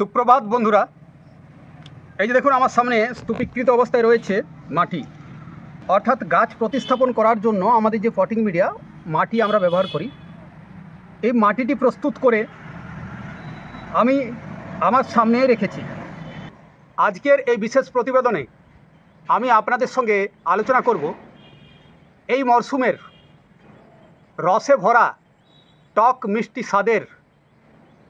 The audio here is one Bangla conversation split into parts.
সুপ্রভাত বন্ধুরা। এই যে দেখুন, আমার সামনে স্তূপীকৃত অবস্থায় রয়েছে মাটি। অর্থাৎ গাছ প্রতিস্থাপন করার জন্য আমাদের যে পটিং মিডিয়া, মাটি আমরা ব্যবহার করি। এই মাটিটি প্রস্তুত করে আমি আমার সামনে রেখেছি। আজকের এই বিশেষ প্রতিবেদনে আমি আপনাদের সঙ্গে আলোচনা করব এই মরশুমের রসে ভরা টক মিষ্টি স্বাদের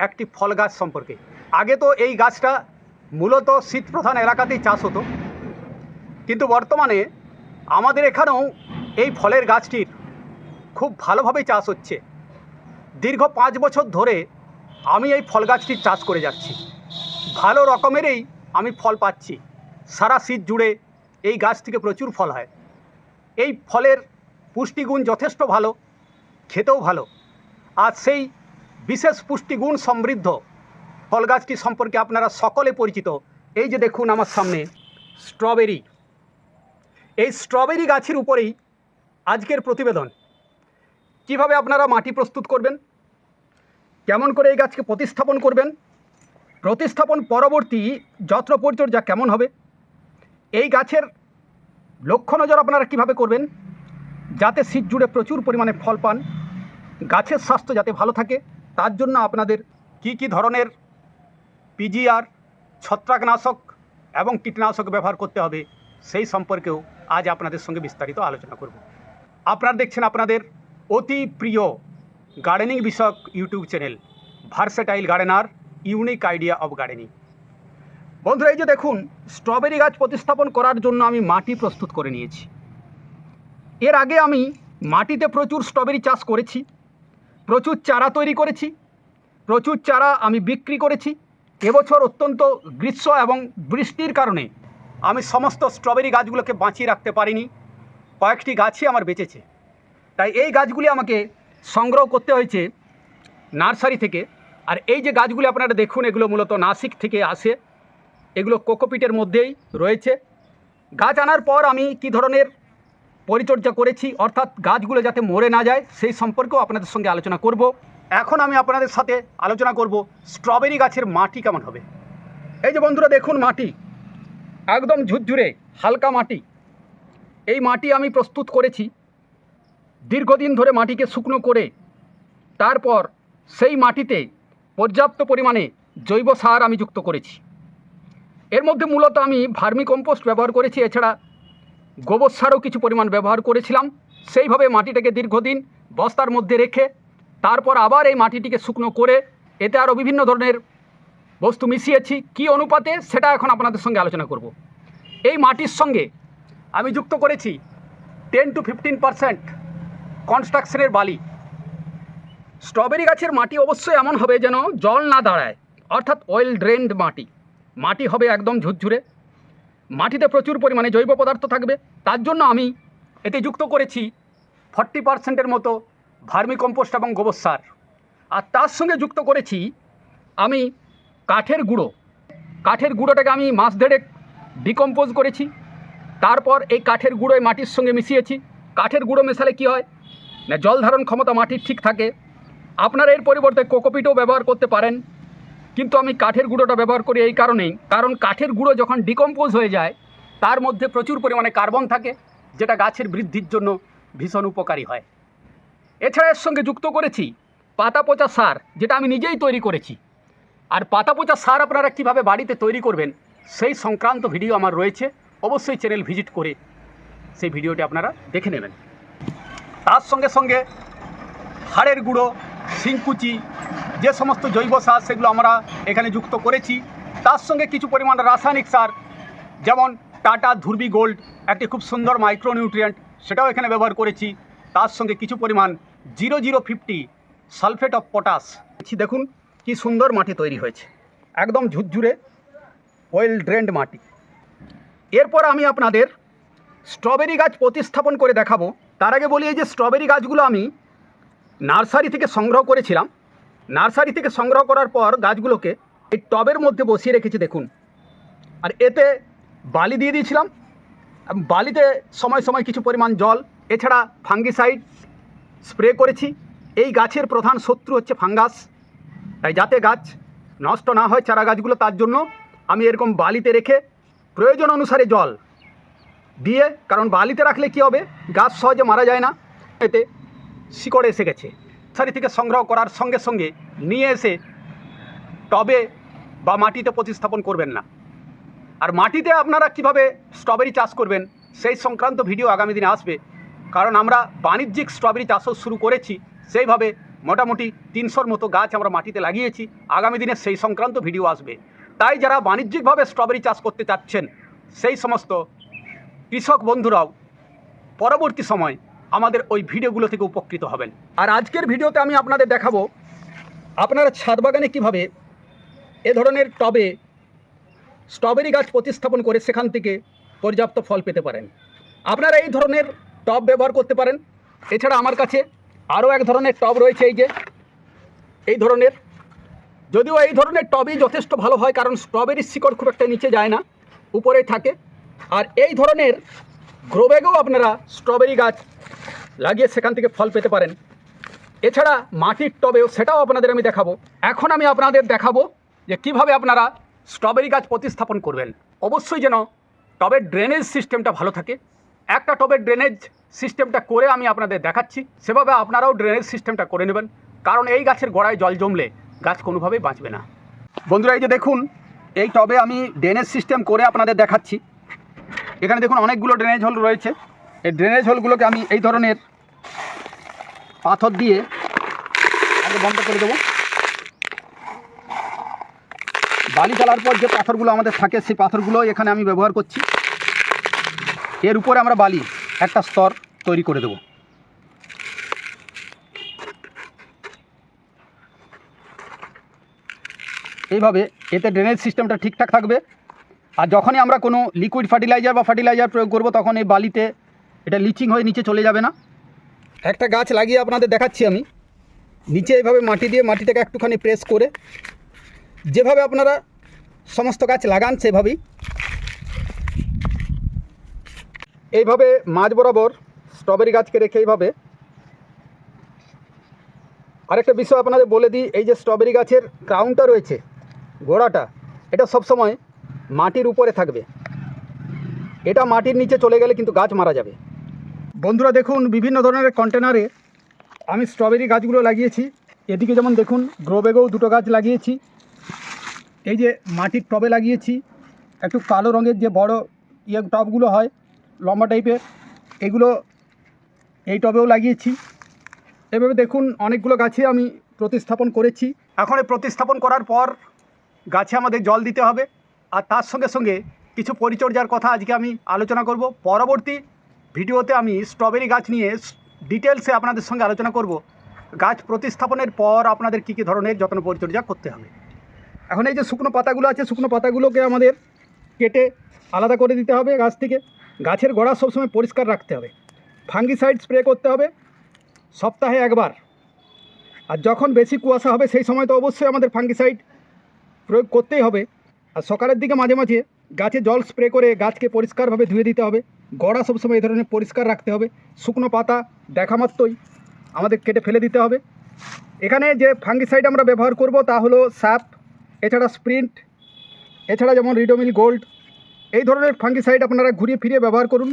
একটি ফল গাছ সম্পর্কে। আগে তো এই গাছটা মূলত শীতপ্রধান এলাকাতেই চাষ হতো। কিন্তু বর্তমানে আমাদের এখানেও এই ফলের গাছটির খুব ভালোভাবেই চাষ হচ্ছে। দীর্ঘ পাঁচ বছর ধরে আমি এই ফল গাছটির চাষ করে যাচ্ছি। ভালো রকমেরই আমি ফল পাচ্ছি। সারা শীত জুড়ে এই গাছ থেকে প্রচুর ফল হয়। এই ফলের পুষ্টিগুণ যথেষ্ট ভালো, খেতেও ভালো। আর সেই বিশেষ পুষ্টিগুণ সমৃদ্ধ ফল গাছটি সম্পর্কে আপনারা সকলে পরিচিত? এই যে দেখুন আমার সামনে স্ট্রবেরি এই স্ট্রবেরি গাছের উপরেই আজকের প্রতিবেদন। কীভাবে আপনারা মাটি প্রস্তুত করবেন? কেমন করে এই গাছকে প্রতিস্থাপন করবেন? প্রতিস্থাপন পরবর্তী যত্ন পরিচর্যা কেমন হবে? এই গাছের লক্ষ্য নজর আপনারা কীভাবে করবেন? যাতে শীত জুড়ে প্রচুর পরিমাণে ফল পান। গাছের স্বাস্থ্য যাতে ভালো থাকে, তার জন্য আপনাদের কি কি ধরনের পিজিআর, ছত্রাকনাশক এবং কীটনাশক ব্যবহার করতে হবে, সেই সম্পর্কেও আজ আপনাদের সঙ্গে বিস্তারিত আলোচনা করব। আপনারা দেখছেন আপনাদের অতি প্রিয় গার্ডেনিং বিষয়ক YouTube channel versatile gardener unique idea of gardening বন্ধুরা, এই যে দেখুন স্ট্রবেরি গাছ প্রতিস্থাপন করার জন্য আমি মাটি প্রস্তুত করে নিয়েছি। এর আগে আমি মাটিতে প্রচুর স্ট্রবেরি চাষ করেছি, প্রচুর চারা তৈরি করেছি, প্রচুর চারা আমি বিক্রি করেছি এবছর অত্যন্ত গ্রীষ্ম এবং বৃষ্টির কারণে আমি সমস্ত স্ট্রবেরি গাছগুলোকে বাঁচিয়ে রাখতে পারিনি। কয়েকটি গাছই আমার বেঁচেছে। তাই এই গাছগুলি আমাকে সংগ্রহ করতে হয়েছে নার্সারি থেকে। আর এই যে গাছগুলি আপনারা দেখুন, এগুলো মূলত নাসিক থেকে আসে। এগুলো কোকোপিটের মধ্যেই রয়েছে। গাছ আনার পর আমি কি ধরনের পরিচর্যা করেছি, অর্থাৎ গাছগুলো যাতে মরে না যায়, সেই সম্পর্কেও আপনাদের সঙ্গে আলোচনা করব। এখন আমি আপনাদের সাথে আলোচনা করব স্ট্রবেরি গাছের মাটি কেমন হবে। এই যে বন্ধুরা দেখুন মাটি, একদম ঝুরঝুরে হালকা মাটি। এই মাটি আমি প্রস্তুত করেছি দীর্ঘদিন ধরে মাটিকে শুকনো করে। তারপর সেই মাটিতে পর্যাপ্ত পরিমাণে জৈব সার আমি যুক্ত করেছি। এর মধ্যে মূলত আমি ভার্মি কম্পোস্ট ব্যবহার করেছি, এছাড়া গোবর সারও কিছু পরিমাণ ব্যবহার করেছিলাম। সেইভাবে মাটিটাকে দীর্ঘদিন বস্তার মধ্যে রেখে তারপর আবার এই মাটিটিকে শুকনো করে এতে আরও বিভিন্ন ধরনের বস্তু মিশিয়েছি। কি অনুপাতে সেটা এখন আপনাদের সঙ্গে আলোচনা করব। এই মাটির সঙ্গে আমি যুক্ত করেছি টেন টু ফিফটিন পারসেন্ট কনস্ট্রাকশনের বালি। স্ট্রবেরি গাছের মাটি অবশ্যই এমন হবে যেন জল না দাঁড়ায়, অর্থাৎ অয়েল ড্রেনড মাটি। মাটি হবে একদম ঝুরঝুরে। মাটিতে প্রচুর পরিমাণে জৈব পদার্থ থাকবে। তার জন্য আমি এতে যুক্ত করেছি ফর্টি পার্সেন্টের মতো ভার্মি কম্পোস্ট এবং গোবর সার। আর তার সঙ্গে যুক্ত করেছি আমি কাঠের গুঁড়ো। কাঠের গুঁড়োটাকে আমি মাস দেড়েক ডিকম্পোজ করেছি। তারপর এই কাঠের গুঁড়োয় মাটির সঙ্গে মিশিয়েছি। কাঠের গুঁড়ো মেশালে কি হয়? না, জল ধারণ ক্ষমতা মাটির ঠিক থাকে। আপনারা এর পরিবর্তে কোকোপিটও ব্যবহার করতে পারেন। কিন্তু আমি কাঠের গুঁড়োটা ব্যবহার করি এই কারণেই। কারণ কাঠের গুঁড়ো যখন ডিকম্পোজ হয়ে যায়, তার মধ্যে প্রচুর পরিমাণে কার্বন থাকে, যেটা গাছের বৃদ্ধির জন্য ভীষণ উপকারী হয়। এছাড়া এর সঙ্গে যুক্ত করেছি পাতা পচা সার, যেটা আমি নিজেই তৈরি করেছি। আর পাতা পচা সার আপনারা কীভাবে বাড়িতে তৈরি করবেন, সেই সংক্রান্ত ভিডিও আমার রয়েছে। অবশ্যই চ্যানেল ভিজিট করে সেই ভিডিওটি আপনারা দেখে নেবেন। তার সঙ্গে সঙ্গে হাড়ের গুঁড়ো, শিংকুচি, যে সমস্ত জৈব সার, সেগুলো আমরা এখানে যুক্ত করেছি। তার সঙ্গে কিছু পরিমাণ রাসায়নিক সার, যেমন টাটা ধুরবি গোল্ড, একটি খুব সুন্দর মাইক্রোনিউট্রিয়েন্ট সেটাও এখানে ব্যবহার করেছি। তার সঙ্গে কিছু পরিমাণ zero zero fifty sulphate of potash. দেখুন কি সুন্দর মাটি তৈরি হয়েছে। একদম ঝুরঝুরে ওয়েল ড্রেন্ড মাটি। এরপর আমি আপনাদের স্ট্রবেরি গাছ প্রতিস্থাপন করে দেখাবো। তার আগে বলি, এই যে স্ট্রবেরি গাছগুলো আমি নার্সারি থেকে সংগ্রহ করেছিলাম। নার্সারি থেকে সংগ্রহ করার পর গাছগুলোকে এই টবের মধ্যে বসিয়ে রেখেছি, দেখুন। আর এতে বালি দিয়ে দিয়েছিলাম। বালিতে সময় সময় কিছু পরিমাণ জল, এছাড়া ফাঙ্গিসাইড স্প্রে করেছি। এই গাছের প্রধান শত্রু হচ্ছে ফাঙ্গাস। তাই যাতে গাছ নষ্ট না হয় চারা গাছগুলো, তার জন্য আমি এরকম বালিতে রেখে প্রয়োজন অনুসারে জল দিয়ে, কারণ বালিতে রাখলে কি হবে? গাছ সহজে মারা যায় না। এতে শিকড় এসে গেছে। সারি থেকে সংগ্রহ করার সঙ্গে সঙ্গে নিয়ে এসে টবে বা মাটিতে প্রতিস্থাপন করবেন না। আর মাটিতে আপনারা কীভাবে স্ট্রবেরি চাষ করবেন, সেই সংক্রান্ত ভিডিও আগামী দিনে আসবে। কারণ আমরা বাণিজ্যিক স্ট্রবেরি চাষও শুরু করেছি, সেইভাবে মোটামুটি তিনশোর মতো গাছ আমরা মাটিতে লাগিয়েছি, আগামী দিনে সেই সংক্রান্ত ভিডিও আসবে। তাই যারা বাণিজ্যিকভাবে স্ট্রবেরি চাষ করতে চাচ্ছেন, সেই সমস্ত কৃষক বন্ধুরাও পরবর্তী সময় আমাদের ওই ভিডিওগুলো থেকে উপকৃত হবেন। আর আজকের ভিডিওতে আমি আপনাদের দেখাবো, আপনারা ছাদ বাগানে কীভাবে এ ধরনের টবে স্ট্রবেরি গাছ প্রতিস্থাপন করে সেখান থেকে পর্যাপ্ত ফল পেতে পারেন। আপনারা এই ধরনের টব ব্যবহার করতে পারেন। এছাড়া আমার কাছে আরও এক ধরনের টব রয়েছে এই যে। এই ধরনের। যদিও এই ধরনের টবই যথেষ্ট ভালো হয়, কারণ স্ট্রবেরির শিকড় খুব একটা নিচে যায় না, উপরেই থাকে। আর এই ধরনের গ্রোব্যাগেও আপনারা স্ট্রবেরি গাছ লাগিয়ে সেখান থেকে ফল পেতে পারেন। এছাড়া মাটির টবেও সেটাও আপনাদের আমি দেখাবো। এখন আমি আপনাদের দেখাবো যে কীভাবে আপনারা স্ট্রবেরি গাছ প্রতিস্থাপন করবেন। অবশ্যই যেন টবের ড্রেনেজ সিস্টেমটা ভালো থাকে। একটা টবের ড্রেনেজ সিস্টেমটা করে আমি আপনাদের দেখাচ্ছি। সেভাবে আপনারাও ড্রেনেজ সিস্টেমটা করে নেবেন। কারণ এই গাছের গোড়ায় জল জমলে গাছ কোনোভাবেই বাঁচবে না। বন্ধুরা, এই যে দেখুন, এই টবে আমি ড্রেনেজ সিস্টেম করে আপনাদের দেখাচ্ছি। এখানে দেখুন, অনেকগুলো ড্রেনেজ হোল রয়েছে। এই ড্রেনেজ হোলগুলোকে আমি এই ধরনের পাথর দিয়ে আগে বন্ধ করে দেবো। বালি চালার পর যে পাথরগুলো আমাদের থাকে, সেই পাথরগুলো এখানে আমি ব্যবহার করছি। এর উপরে আমরা বালি, একটা স্তর তৈরি করে দেব। এইভাবে এতে ড্রেনেজ সিস্টেমটা ঠিকঠাক থাকবে। আর যখনই আমরা কোনো লিকুইড ফার্টিলাইজার বা ফার্টিলাইজার প্রয়োগ করব, তখন এই বালিতে এটা লিচিং হয়ে নিচে চলে যাবে না। একটা গাছ লাগিয়ে আপনাদের দেখাচ্ছি আমি। নিচে এইভাবে মাটি দিয়ে মাটিটাকে একটুখানি প্রেস করে, যেভাবে আপনারা সমস্ত গাছ লাগান, সেভাবেই এইভাবে মাঝ বরাবর স্ট্রবেরি গাছকে রেখে এইভাবে। আরেকটা বিষয় আপনাদের বলে দিই, এই যে স্ট্রবেরি গাছের ক্রাউনটা রয়েছে, গোড়াটা, এটা সবসময় মাটির উপরে থাকবে। এটা মাটির নিচে চলে গেলে কিন্তু গাছ মারা যাবে। বন্ধুরা দেখুন, বিভিন্ন ধরনের কন্টেনারে আমি স্ট্রবেরি গাছগুলো লাগিয়েছি। এদিকে যেমন দেখুন গ্রোবেগেও দুটো গাছ লাগিয়েছি। এই যে মাটির টবে লাগিয়েছি। একটু কালো রঙের যে বড় ইয়ে টবগুলো হয় লম্বা টাইপের। এগুলো এই টবেও লাগিয়েছি। এভাবে দেখুন অনেকগুলো গাছে আমি প্রতিস্থাপন করেছি। এখন এই প্রতিস্থাপন করার পর গাছে আমাদের জল দিতে হবে। আর তার সঙ্গে সঙ্গে কিছু পরিচর্যার কথা আজকে আমি আলোচনা করব। পরবর্তী ভিডিওতে আমি স্ট্রবেরি গাছ নিয়ে ডিটেলসে আপনাদের সঙ্গে আলোচনা করব। গাছ প্রতিস্থাপনের পর আপনাদের কী কী ধরনের যত্ন পরিচর্যা করতে হবে। এখন এই যে শুকনো পাতাগুলো আছে, শুকনো পাতাগুলোকে আমাদের কেটে আলাদা করে দিতে হবে গাছ থেকে। গাছের গোড়া সবসময় পরিষ্কার রাখতে হবে। ফাঙ্গিসাইড স্প্রে করতে হবে সপ্তাহে একবার। আর যখন বেশি কুয়াশা হবে সেই সময় তো অবশ্যই আমাদের ফাঙ্গিসাইড প্রয়োগ করতেই হবে। আর সকালের দিকে মাঝে মাঝে গাছে জল স্প্রে করে গাছকে পরিষ্কারভাবে ধুয়ে দিতে হবে। গড়া সবসময় এই ধরনের পরিষ্কার রাখতে হবে। শুকনো পাতা দেখা মাত্রই আমাদের কেটে ফেলে দিতে হবে। এখানে যে ফাঙ্গিসাইড আমরা ব্যবহার করব তা হলো স্যাপ, এছাড়া স্প্রিন্ট, এছাড়া যেমন রিডোমিল গোল্ড এই ধরনের ফাঙ্গিসাইড আপনারা ঘুরিয়ে ফিরিয়ে ব্যবহার করুন।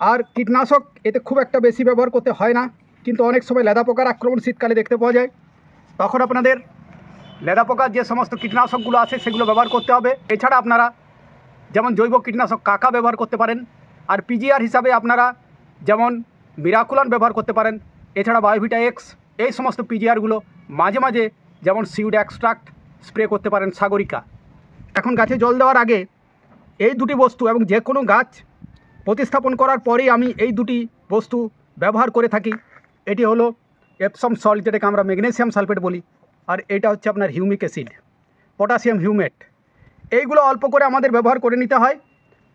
আর কীটনাশক এতে খুব একটা বেশি ব্যবহার করতে হয় না, কিন্তু অনেক সময় লেদা পোকার আক্রমণ শীতকালে দেখতে পাওয়া যায়। তখন আপনাদের লেদা পোকার যে সমস্ত কীটনাশকগুলো আছে, সেগুলো ব্যবহার করতে হবে। এছাড়া আপনারা যেমন জৈব কীটনাশক কাকা ব্যবহার করতে পারেন, আর পিজিআর হিসাবে আপনারা যেমন মিরাকুলান ব্যবহার করতে পারেন, এছাড়া বায়োভিটা এক্স এই সমস্ত পিজিআরগুলো মাঝে মাঝে যেমন সিউড এক্সট্রাক্ট স্প্রে করতে পারেন সাগরিকা। এখন গাছে জল দেওয়ার আগে এই দুটি বস্তু এবং যে কোনো গাছ প্রতিস্থাপন করার পরেই আমি এই দুটি বস্তু ব্যবহার করে থাকি। এটি হলো এপসম সল্ট যেটাকে আমরা ম্যাগনেসিয়াম সালফেট বলি। আর এটা হচ্ছে আপনার হিউমিক অ্যাসিড পটাশিয়াম হিউমেট এইগুলো অল্প করে আমাদের ব্যবহার করে নিতে হয়।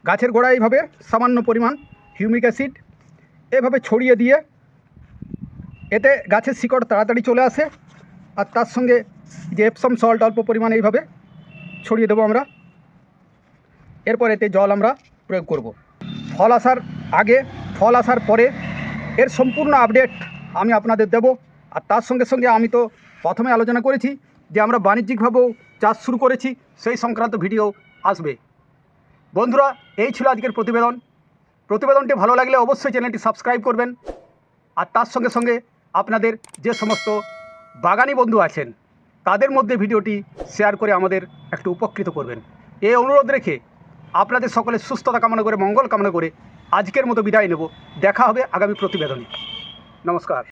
গাছের গোড়া এইভাবে সামান্য পরিমাণ হিউমিক অ্যাসিড এভাবে ছড়িয়ে দিয়ে এতে গাছের শিকড় তাড়াতাড়ি চলে আসে। আর তার সঙ্গে যে এপসম সল্ট অল্প পরিমাণ এইভাবে ছড়িয়ে দেবো আমরা। এরপর এতে জল আমরা প্রয়োগ করব। ফল আসার আগে, ফল আসার পরে এর সম্পূর্ণ আপডেট আমি আপনাদের দেব। আর তার সঙ্গে সঙ্গে আমি তো প্রথমে আলোচনা করেছি যে আমরা বাণিজ্যিকভাবেও চাষ শুরু করেছি, সেই সংক্রান্ত ভিডিও আসবে। বন্ধুরা, এই ছিল আজকের প্রতিবেদন। প্রতিবেদনটি ভালো লাগলে অবশ্যই চ্যানেলটি সাবস্ক্রাইব করবেন। আর তার সঙ্গে সঙ্গে আপনাদের যে সমস্ত বাগানি বন্ধু আছেন, তাদের মধ্যে ভিডিওটি শেয়ার করে আমাদের একটু উপকৃত করবেন। এই অনুরোধ রেখে আপনাদের সকলের সুস্থতা কামনা করে, মঙ্গল কামনা করে আজকের মতো বিদায় নেব। দেখা হবে আগামী প্রতিবেদনে। নমস্কার।